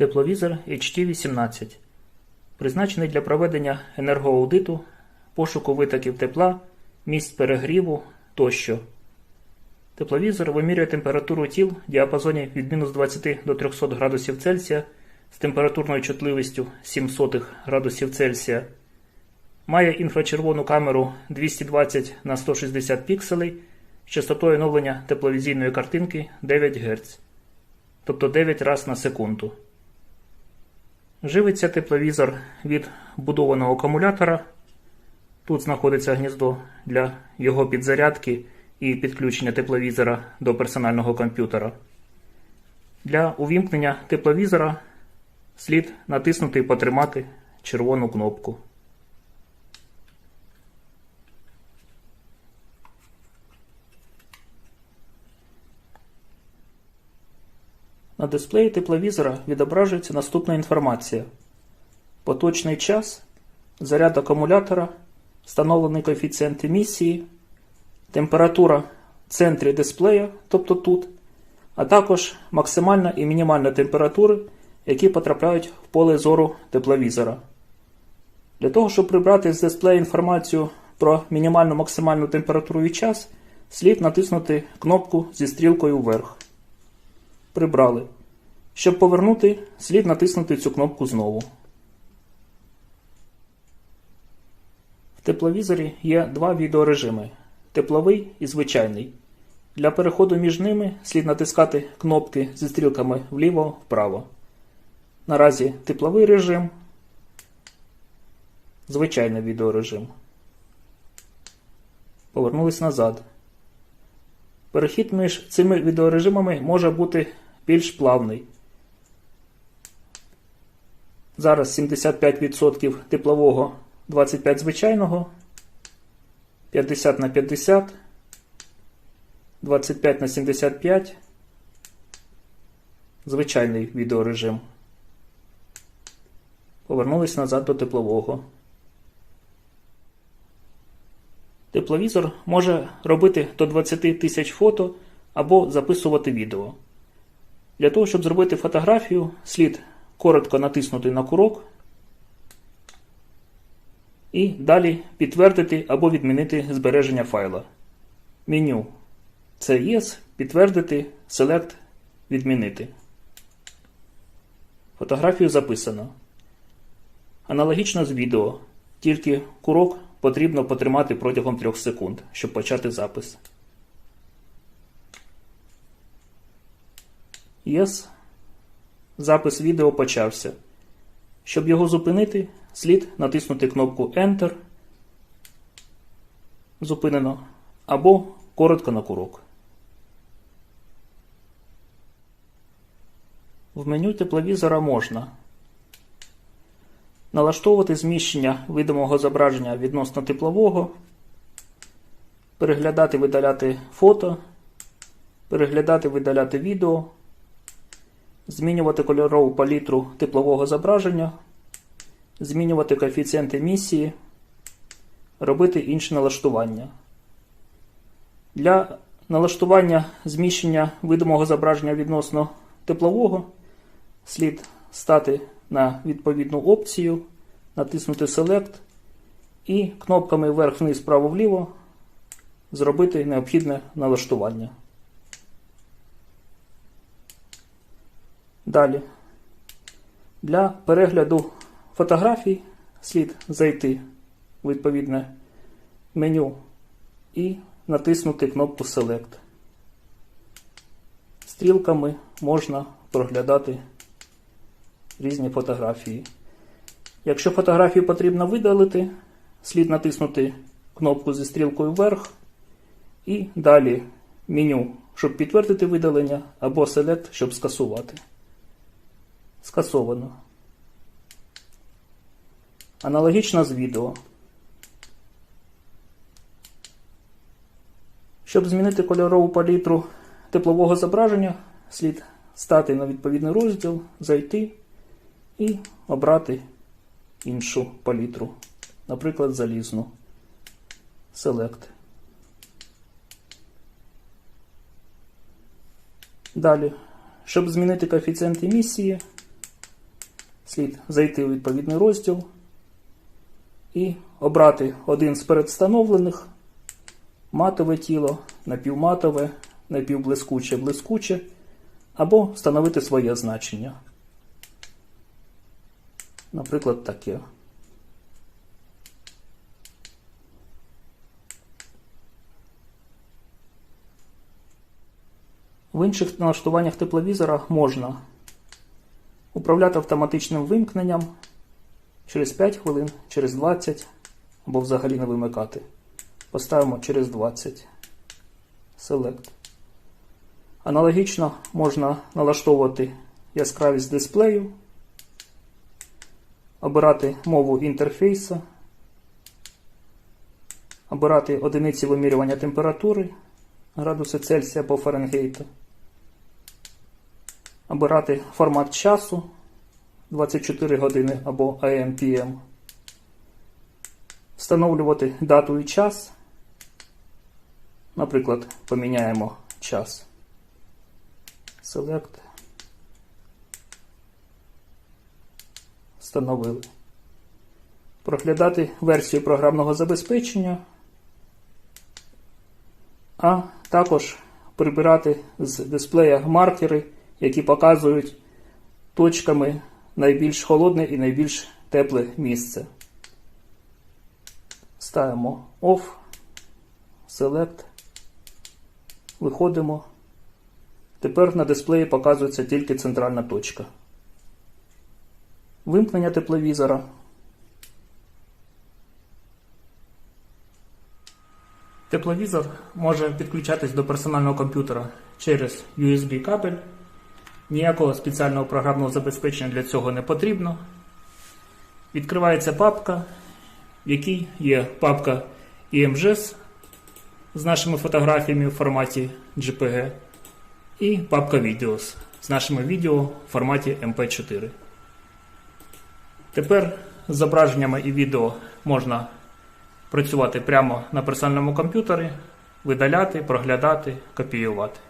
Тепловізор HT18 призначений для проведення енергоаудиту, пошуку витоків тепла, місць перегріву тощо. Тепловізор вимірює температуру тіл в діапазоні від мінус 20 до 300 градусів Цельсія з температурною чутливістю 0,07 градусів Цельсія. Має інфрачервону камеру 220 на 160 пікселей з частотою оновлення тепловізійної картинки 9 Гц, тобто 9 раз на секунду. Живиться тепловізор від будованого акумулятора. Тут знаходиться гніздо для його підзарядки і підключення тепловізора до персонального комп'ютера. Для увімкнення тепловізора слід натиснути і потримати червону кнопку. На дисплеї тепловізора відображується наступна інформація: поточний час, заряд акумулятора, встановлений коефіцієнт емісії, температура в центрі дисплея, тобто тут, а також максимальна і мінімальна температури, які потрапляють в поле зору тепловізора. Для того, щоб прибрати з дисплея інформацію про мінімальну максимальну температуру і час, слід натиснути кнопку зі стрілкою вверх. Прибрали. Щоб повернути, слід натиснути цю кнопку знову. В тепловізорі є два відеорежими тепловий і звичайний. Для переходу між ними слід натискати кнопки зі стрілками вліво-вправо. Наразі тепловий режим, звичайний відеорежим. Повернулись назад. Перехід між цими відеорежимами може бути більш плавний. Зараз 75% теплового, 25 звичайного, 50 на 50, 25 на 75, звичайний відеорежим. Повернулись назад до теплового. Тепловізор може робити до 20 тисяч фото або записувати відео. Для того, щоб зробити фотографію, слід коротко натиснути на курок і далі підтвердити або відмінити збереження файла. Меню це підтвердити, Select, відмінити. Фотографію записано. Аналогічно з відео, тільки курок потрібно потримати протягом 3 секунд, щоб почати запис. Yes. Запис відео почався. Щоб його зупинити, слід натиснути кнопку Enter. Зупинено. Або коротко на курок. В меню тепловізора можна налаштовувати зміщення видимого зображення відносно теплового, переглядати видаляти фото, переглядати видаляти відео, змінювати кольорову палітру теплового зображення, змінювати коефіцієнт емісії, робити інші налаштування. Для налаштування зміщення видимого зображення відносно теплового слід стати на відповідну опцію, натиснути Select і кнопками вверх-вниз, право-вліво зробити необхідне налаштування. Далі. Для перегляду фотографій слід зайти в відповідне меню і натиснути кнопку Select. Стрілками можна проглядати різні фотографії. Якщо фотографію потрібно видалити, слід натиснути кнопку зі стрілкою вверх і далі меню, щоб підтвердити видалення, або Select, щоб скасувати. Скасовано. Аналогічно з відео. Щоб змінити кольорову палітру теплового зображення, слід стати на відповідний розділ, зайти і обрати іншу палітру, наприклад, залізну. Select. Далі, щоб змінити коефіцієнт емісії, слід зайти у відповідний розділ і обрати один з передстановлених матове тіло, напівматове, напівблискуче, блискуче, або встановити своє значення. Наприклад, таке. В інших налаштуваннях тепловізора можна управляти автоматичним вимкненням через 5 хвилин, через 20 або взагалі не вимикати. Поставимо через 20. Select. Аналогічно можна налаштовувати яскравість дисплею, обирати мову інтерфейсу, обирати одиниці вимірювання температури, градуси Цельсія або Фаренгейта, обирати формат часу 24 години або AM PM, встановлювати дату і час. Наприклад, поміняємо час. Select. Встановили. Проглядати версію програмного забезпечення, а також прибирати з дисплея маркери, які показують точками найбільш холодне і найбільш тепле місце. Ставимо Off, Select. Виходимо. Тепер на дисплеї показується тільки центральна точка. Вимкнення тепловізора. Тепловізор може підключатись до персонального комп'ютера через USB кабель. Ніякого спеціального програмного забезпечення для цього не потрібно. Відкривається папка, в якій є папка IMGS з нашими фотографіями в форматі JPG і папка Videos з нашими відео в форматі MP4. Тепер з зображеннями і відео можна працювати прямо на персональному комп'ютері, видаляти, проглядати, копіювати.